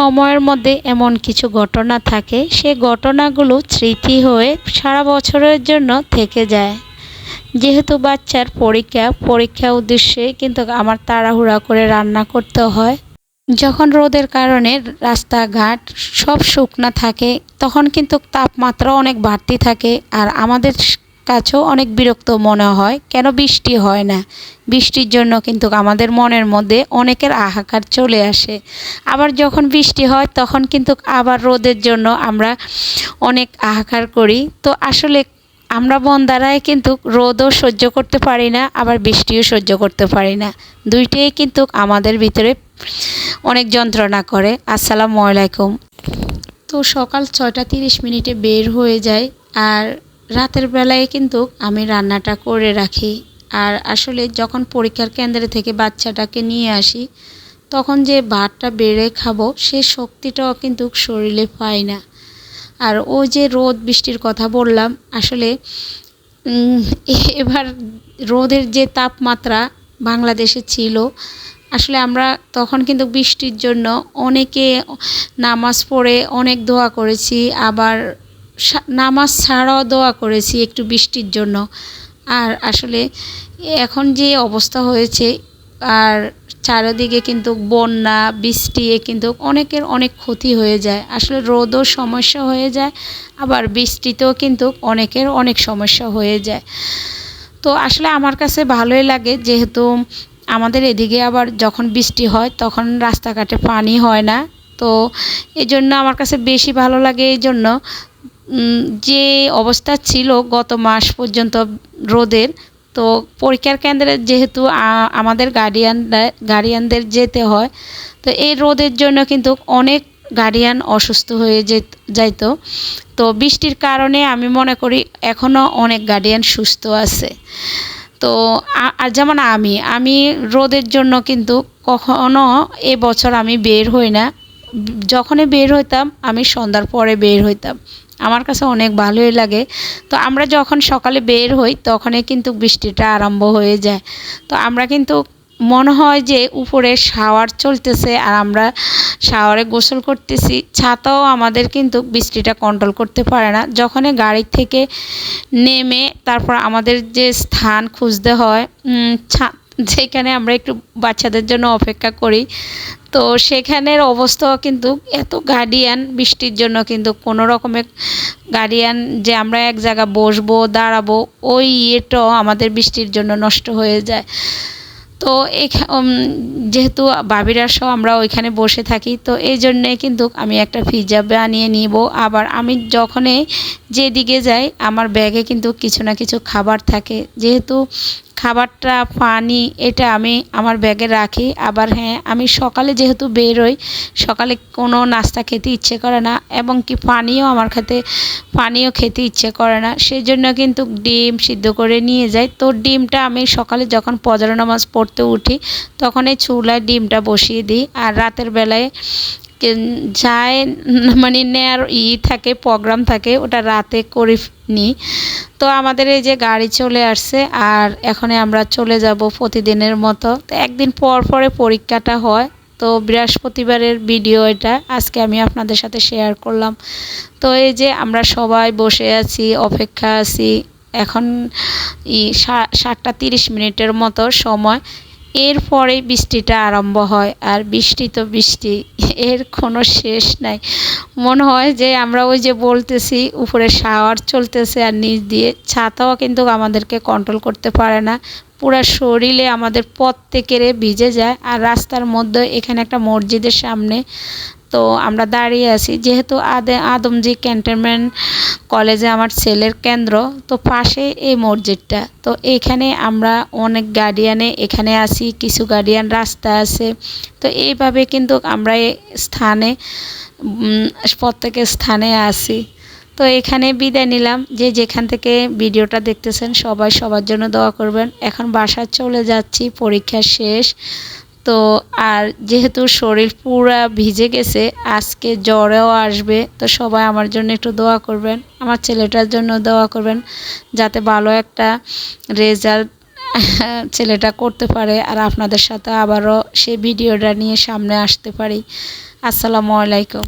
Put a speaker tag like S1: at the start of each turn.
S1: সময়ের মধ্যে এমন কিছু ঘটনা থাকে, সে ঘটনাগুলো স্মৃতি হয়ে সারা বছরের জন্য থেকে যায়। যেহেতু বাচ্চার পরীক্ষা পরীক্ষা উদ্দেশ্যে কিন্তু আমার তাড়াহুড়া করে রান্না করতে হয়। যখন রোদের কারণে রাস্তাঘাট সব শুকনা থাকে, তখন কিন্তু তাপমাত্রা অনেক বাড়তি থাকে আর আমাদের কাছেও অনেক বিরক্ত মনে হয়। কেন বৃষ্টি হয় না? বৃষ্টির জন্য কিন্তু আমাদের মনের মধ্যে অনেকের আহাকার চলে আসে। আবার যখন বৃষ্টি হয়, তখন কিন্তু আবার রোদের জন্য আমরা অনেক আহাকার করি। তো আসলে আমরা বন্দারাই কিন্তু রোদও সহ্য করতে পারি না, আবার বৃষ্টিও সহ্য করতে পারি না। দুইটাই কিন্তু আমাদের ভিতরে অনেক যন্ত্রণা করে। আসসালামু আলাইকুম। তো সকাল ছয়টা তিরিশ মিনিটে বের হয়ে যায় আর রাতের বেলায় কিন্তু আমি রান্নাটা করে রাখি। আর আসলে যখন পরীক্ষার কেন্দ্রে থেকে বাচ্চাটাকে নিয়ে আসি, তখন যে ভাতটা বেড়ে খাব, সে শক্তিটাও কিন্তু শরীরে পাই না। আর ও যে রোদ বৃষ্টির কথা বললাম, আসলে এবার রোদের যে তাপমাত্রা বাংলাদেশে ছিল, আসলে আমরা তখন কিন্তু বৃষ্টির জন্য অনেকে নামাজ পড়ে অনেক দোয়া করেছি, আবার নামাজ ছাড়াও দোয়া করেছি একটু বৃষ্টির জন্য। আর আসলে এখন যে অবস্থা হয়েছে, আর চারিদিকে কিন্তু বন্যা, বৃষ্টি কিন্তু অনেকের অনেক ক্ষতি হয়ে যায়। আসলে রোদও সমস্যা হয়ে যায়, আবার বৃষ্টিতেও কিন্তু অনেকের অনেক সমস্যা হয়ে যায়। তো আসলে আমার কাছে ভালোই লাগে যেহেতু আমাদের এদিকে আবার যখন বৃষ্টি হয়, তখন রাস্তাঘাটে পানি হয় না। তো এই জন্য আমার কাছে বেশি ভালো লাগে এই জন্য যে অবস্থা ছিল গত মাস পর্যন্ত রোদের, তো পরীক্ষার কেন্দ্রে যেহেতু আমাদের গার্ডিয়ানরা গার্ডিয়ানদের যেতে হয়, তো এই রোদের জন্য কিন্তু অনেক গার্ডিয়ান অসুস্থ হয়ে যাইতো। তো বৃষ্টির কারণে আমি মনে করি এখনও অনেক গার্ডিয়ান সুস্থ আছে। তো আর যেমন আমি আমি রোদের জন্য কিন্তু কখনো এবছর আমি বের হই না। যখনই বের হইতাম, আমি সন্ধ্যার পরে বের হইতাম। আমার কাছে অনেক ভালোই লাগে। তো আমরা যখন সকালে বের হই, তখনই কিন্তু বৃষ্টিটা আরম্ভ হয়ে যায়। তো আমরা কিন্তু মনে হয় যে উপরে শাওয়ার চলতেছে আর আমরা শাওয়ারে গোসল করতেছি। ছাতাও আমাদের কিন্তু বৃষ্টিটা কন্ট্রোল করতে পারে না। যখনই গাড়ি থেকে নেমে তারপর আমাদের যে স্থান খুঁজতে হয় যেখানে আমরা একটু বাচ্চাদের জন্য অপেক্ষা করি তো সেখানের অবস্থাও কিন্তু এত গার্ডিয়ান বৃষ্টির জন্য কিন্তু কোনো রকমের গার্ডিয়ান যে আমরা এক জায়গা বসবো, দাঁড়াবো, ওই ইয়েটাও আমাদের বৃষ্টির জন্য নষ্ট হয়ে যায়। তো যেহেতু বাবিরা সহ আমরা ওইখানে বসে থাকি, তো এই জন্যে কিন্তু আমি একটা পিৎজা বানিয়ে নিব। আবার আমি যখনই যেদিকে যাই, আমার ব্যাগে কিন্তু কিছু না কিছু খাবার থাকে। যেহেতু খাবারটা পানি এটা আমি আমার ব্যাগে রাখি। আবার হ্যাঁ আমি সকালে যেহেতু বেরোই, সকালে কোনো নাস্তা খেতে ইচ্ছে করে না এবং কি পানিও আমার খেতে, পানিও খেতে ইচ্ছে করে না। সেই জন্য কিন্তু ডিম সিদ্ধ করে নিয়ে যাই। তো ডিমটা আমি সকালে যখন পজরা নামাজ পড়তে উঠি, তখন এই চুলায় ডিমটা বসিয়ে দিই। আর রাতের বেলায় যায় মানে নেয়ার ই থাকে, প্রোগ্রাম থাকে, ওটা রাতে করে নিই তো আমাদের এই যে গাড়ি চলে আসছে, আর এখানে আমরা চলে যাব প্রতিদিনের মতো। তো একদিন পর পরে পরীক্ষাটা হয়, তো বৃহস্পতিবারের ভিডিও এটা। আজকে আমি আপনাদের সাথে শেয়ার করলাম। তো এই যে আমরা সবাই বসে আছি, অপেক্ষা আছি, এখন ই সাতটা তিরিশ মিনিটের মতো সময়। এরপরে বৃষ্টিটা আরম্ভ হয়, আর বৃষ্টি তো বৃষ্টি এর কোনো শেষ নাই। মনে হয় যে আমরা ওই যে বলতেছি, উপরে শাওয়ার চলতেছে আর নিচ দিয়ে, ছাতাও কিন্তু আমাদেরকে কন্ট্রোল করতে পারে না। পুরা শরীরে আমাদের প্রত্যেকেরে ভিজে যায় আর রাস্তার মধ্যে এখানে একটা মসজিদের সামনে তো আমরা দাঁড়িয়ে আছি। যেহেতু আদে, আদমজি ক্যান্টনমেন্ট কলেজে আমার ছেলের কেন্দ্র, তো পাশে এই মসজিদটা। তো এখানে আমরা অনেক গার্ডিয়ানে এখানে আসি কিছু গার্ডিয়ান রাস্তা আছে। তো এইভাবে কিন্তু আমরা এই স্থানে প্রত্যেকের স্থানে আসি তো এখানে বিদায় নিলাম। যে যেখান থেকে ভিডিওটা দেখতেছেন সবাই সবার জন্য দোয়া করবেন। এখন বাসা চলে যাচ্ছি, পরীক্ষা শেষ। তো আর যেহেতু শরীর পুরা ভিজে গেছে, আজকে জ্বরেও আসবে, তো সবাই আমার জন্য একটু দোয়া করবেন, আমার ছেলেটার জন্য দোয়া করবেন, যাতে ভালো একটা রেজাল্ট ছেলেটা করতে পারে আর আপনাদের সাথে আবারও সে ভিডিওটা নিয়ে সামনে আসতে পারি। আসসালামু আলাইকুম।